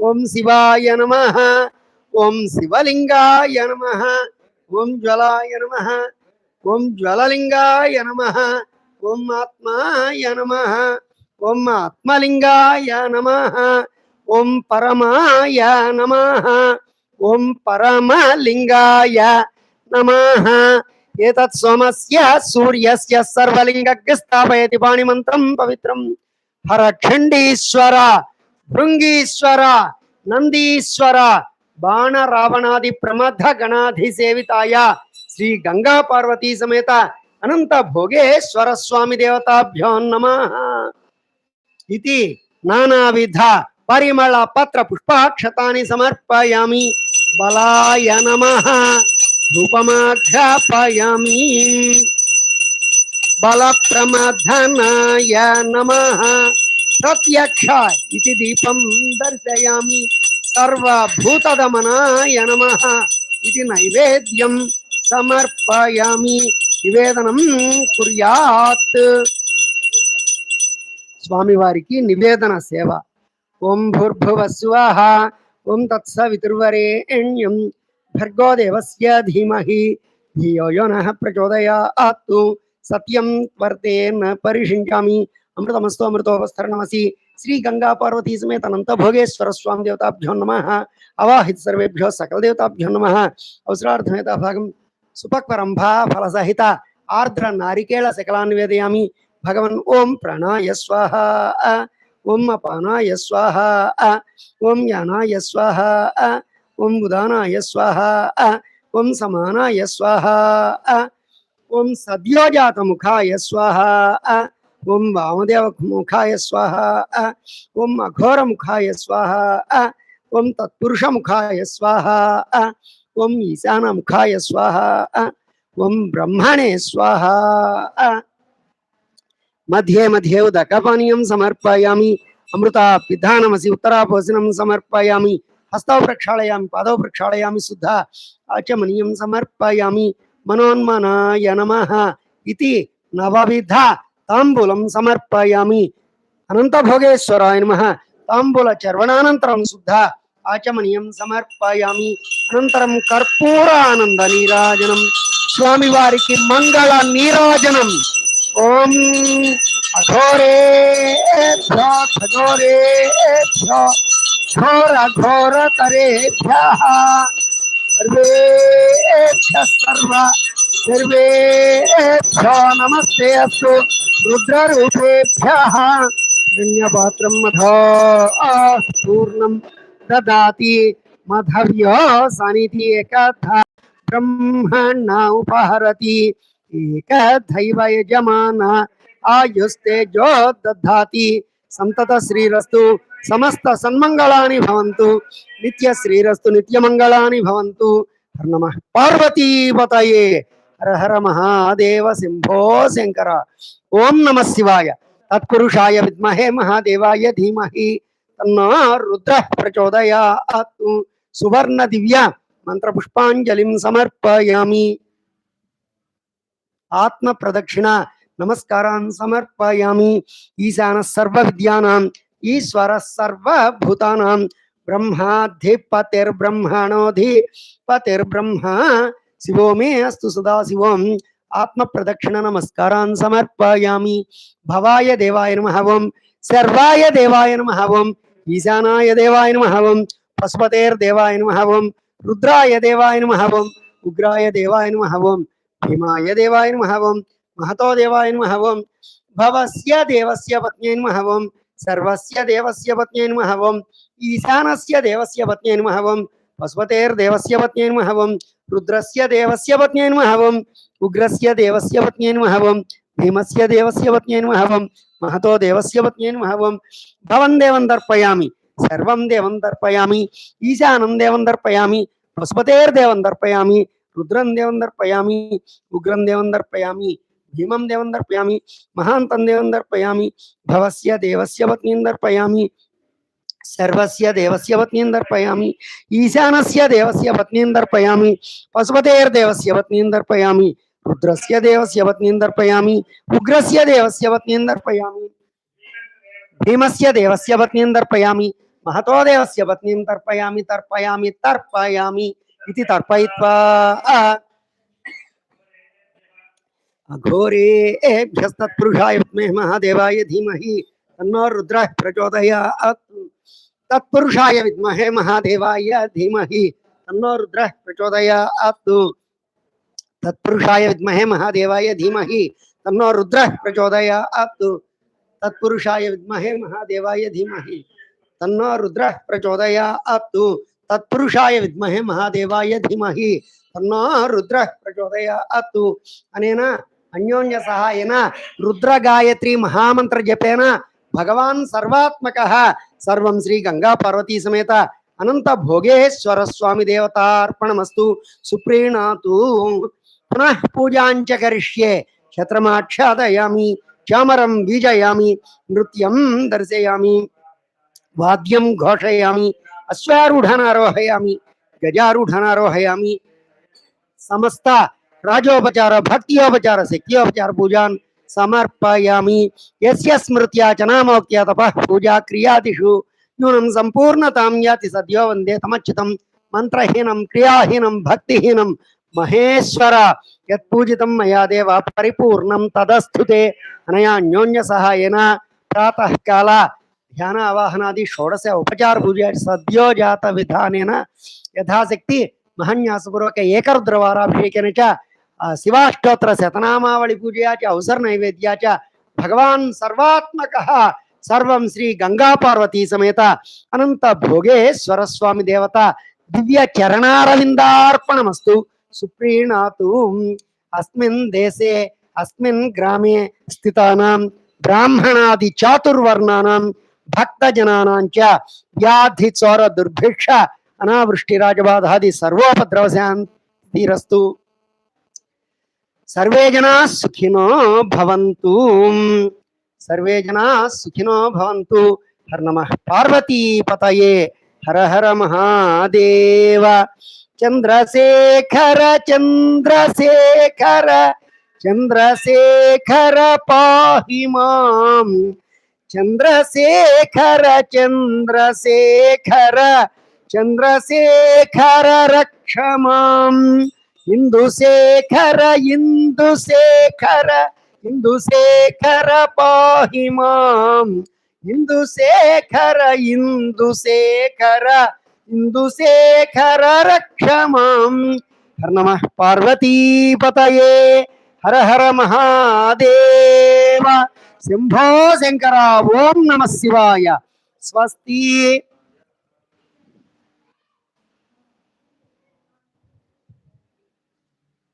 ఓం శివాయ నమ. ఓం శివలింగాయ నమ. ఓం జ్వలాయ నమ. ఓం జ్వలలింగాయ నమ. ఓం ఆత్మాయ నమ. ఓం ఆత్మలింగాయ నమ. ఓం పరమాయ నమ. ఓం పరమలింగాయ నమ. ఏతత్ సోమస్య సూర్యస్య సర్వలింగ స్థాపయతి పాణిమంత్రం పవిత్రం. హరఖండీశ్వర భృంగీశ్వర నందీశ్వర బాణ రావణాది ప్రమథ గణాధి సేవితాయ శ్రీ గంగా పార్వతీ సమేత అనంత భోగేశ్వర స్వామి దేవతాభ్యో నమ ఇది నానావిధ పరిమళ పత్ర పుష్పాక్షతాన్ని సమర్పయామి బలాయ నమ రూపమాఘ్రాపయామి బల ప్రమధనాయ నమ ప్రత్యక్ష ఇది దీపం దర్శయామి సర్వభూతదమనాయ నమ ఇది నైవేద్యం సమర్పయామి నివేదనం కుర్యాత్ స్వామివారికి నివేదన సేవ ఓం భూర్భువస్వాహ ఓం తత్సవితుర్వరేణ్యం భర్గో దేవస్య ధీమహి ధియో యో నః ప్రచోదయాత్తు సత్యం వర్తేన పరిషించామి अमृतमस्तु अमृतोपस्थरणमसी श्री गंगा पार्वती समेत अनंत भोगेश्वर स्वाम देवताभ्यो नम। अवाहित सर्वेभ्यो सकल देवताभ्यो नमः। अवसरार्थमेता भागं फल सहिता आर्द्र नारिकेल सकलान् वेदयामि। भगवन् ॐ प्राणाय स्वाहा। ओम अपानाय स्वाहा। ओम ज्ञानाय स्वाहा। ओम उदानाय स्वाहा। ओम समानाय स्वाहा। ओम सद्योजात मुखाय स्वाहा। ओम वामदेव मुखाय स्वाहा, ओम अघोर मुखाय स्वाहा, ओम तत्पुरुष मुखाय स्वाहा, ओम ईशान मुखाय स्वाहा, ओम ब्रह्मणे स्वाहा। मध्ये मध्ये उदकपानीयं समर्पयामि, अमृता पिधानमसि उत्तराभोजनं समर्पयामि हस्तौ प्रक्षालयामि पादौ प्रक्षालयामि शुद्धा आचमनीयं समर्पयामि। मनोन्मनाय नमः इति नवविधा తాంబూలం సమర్పయామి అనంత భోగేశ్వరాయ నమ తాంబూల చర్వణానంతరం శుద్ధ ఆచమనీయం సమర్పయామి అనంతరం కర్పూరానంద నీరాజనం స్వామివారికి మంగళ నీరాజనం ఓం అఘోరే ఖగోరేభ్యో ఘోర ఘోర తరే सर्वेभ्यः नमस्ते अस्तु। रुद्ररूपेभ्यः। पुण्यपात्रं मध पूर्णं ददाति मधव्यो सनिधि एकथा। ब्रह्मणा उपहरति। एकथैव यजमान। आयुस्तेजो दधाति सन्ततश्रीरस्तु సమస్త సన్మంగళాని భవంతు నిత్య శ్రీరస్తు నిత్యమంగళాని భవంతు హర నమ పార్వతీపతయే హర హర మహాదేవ శంభో శంకర ఓం నమ శివాయ తత్పురుషాయ విద్మహే మహాదేవాయ ధీమహి తన్నో రుద్ర ప్రచోదయాత్ సువర్ణ దివ్య మంత్ర పుష్పాంజలిం సమర్పయామి ఆత్మ ప్రదక్షిణ నమస్కారాన్ సమర్పయామి ఈశాన సర్వ విద్యానాం ఈశ్వర సర్వభూతానాం. బ్రహ్మాధిపతిర్బ్రహ్మణోధి పతిర్బ్రహ్మ శివో మే అస్తు సదా శివం. ఆత్మ ప్రదక్షిణ నమస్కారాన్ సమర్పయామి. భవాయ దేవాయ నమః ఓం. సర్వాయ దేవాయ నమః ఓం. ఈశానాయ దేవాయ నమః ఓం. పశుపతేర్దేవాయ నమః ఓం. రుద్రాయ దేవాయ నమః ఓం. ఉగ్రాయ దేవాయ నమః ఓం. భీమాయ దేవాయ నమః ఓం. మహతో దేవాయ నమః ఓం. భవస్య దేవస్య పత్ని నమః ఓం. सर्वस्य देवस्य पत्न्यै नमः वम् ईशानस्य देवस्य पत्न्यै नमः वम् पशुपतेर्देवस्य पत्न्यै नमः वम् रुद्रस्य देवस्य पत्न्यै नमः वम् उग्रस्य देवस्य पत्न्यै नमः वम् भीमस्य देवस्य पत्न्यै नमः वम् महतो देवस्य पत्न्यै नमः वम् भवन देवं दर्पयामि। सर्वं देवं दर्पयामि। ईशानं देवं दर्पयामि। पशुपतेर्देवं दर्पयामि। रुद्रं देवं दर्पयामि। उग्रं देवं दर्पयामि। भीमं देवं दर्पयामि, महान्तं देवं दर्पयामि, भवस्य देवस्य पत्नीं दर्पयामि, सर्वस्य देवस्य पत्नीं दर्पयामि, ईशानस्य देवस्य पत्नीं दर्पयामि, पशुपतेर्देवस्य पत्नीं दर्पयामि, रुद्रस्य देवस्य पत्नीं दर्पयामि, उग्रस्य देवस्य पत्नीं दर्पयामि, भीमस्य देवस्य पत्नीं दर्पयामि, महतो देवस्य पत्नीं तर्पयामि तर्पयामि तर्पयामि इति तर्पयित्वा अघोरेभ्यस्तत्पुरुषाय विद्महे महादेवाय धीमहि तन्नो रुद्रः प्रचोदयात्। तत्पुरुषाय विद्महे महादेवाय धीमहि तन्नो रुद्रः प्रचोदयात्। तत्पुरुषाय विद्महे महादेवाय धीमहि तन्नो रुद्रः प्रचोदयात्। तत्पुरुषाय विद्महे महादेवाय धीमहि तन्नो रुद्रः प्रचोदयात्। तत्पुरुषाय विद्महे महादेवाय धीमहि तन्नो रुद्रः प्रचोदयात्। अनेन అన్యోన్య సహాయన రుద్రగాయత్రి మహామంత్ర జపేన భగవాన్ సర్వాత్మక సర్వం శ్రీ గంగా పార్వతీ సమేత అనంత భోగేశ్వర స్వామి దేవతార్పణమస్తు. సుప్రీణాతు పునః పూజాంచ కరిష్యే క్షత్రమాక్షాదయామి చామరం బీజయామి నృత్యం దర్శయామి వాద్యం ఘోషయామి అశ్వారూఢనారోహయామి గజారూఢనారోహయామి సమస్త राजोपचार भक्तियोपचार शक्तियोपचार पूजान् समर्पयामि। यस्य स्मृत्या च नामोक्त्या तपः पूजा क्रियादिषु। न्यूनं सम्पूर्णतां याति सद्यो वंदे तमच्युतं मन्त्रहीनं, क्रियाहीनं, भक्तिहीनं। महेश्वर, यत्पूजितं मया देव परिपूर्णं तदस्तु ते अनया अन्योन्यसहायेन प्रातःकाल ध्यान आवाहनादि षोडश उपचार पूजा सद्यो जात विधानेन यथाशक्ति, महन्यासपूर्वक एकरुद्रवाराभिषेकेन च శివాష్టోత్తర శతనామావళి పూజయాచ అవసర నైవేద్యాచ భగవాన్ సర్వాత్మక సర్వం శ్రీ గంగా పార్వతీ సమేత అనంత భోగేశ్వర స్వామి దేవత దివ్య చరణారవిందార్పణమస్తు. సుప్రీణాతు అస్మిన్ దేశే అస్మిన్ గ్రామే స్థితానాం బ్రాహ్మణాది చాతుర్వర్ణానాం భక్తజనానాం వ్యాధి చోర దుర్భిక్ష అనావృష్టి రాజబాధాది సర్వోపద్రవశాన్ सर्वे जनाः सुखिनो भवन्तु। सर्वे जनाः सुखिनो भवन्तु। हर नमः पार्वती पतये। हर हर महादेव। चंद्रशेखर चंद्रशेखर चंद्रशेखर पाहि माम्। चंद्रशेखर चंद्रशेखर चंद्रशेखर रक्ष माम्। इंदुशेखर इंदुशेखर इंदुशेखर पाहि माम् इंदुशेखर इंदुशेखर इंदुशेखर रक्ष माम् हर नमः पार्वतीपतये हर हर महादेव। शंभो शंकर, ओम नमः शिवाय। स्वस्ति।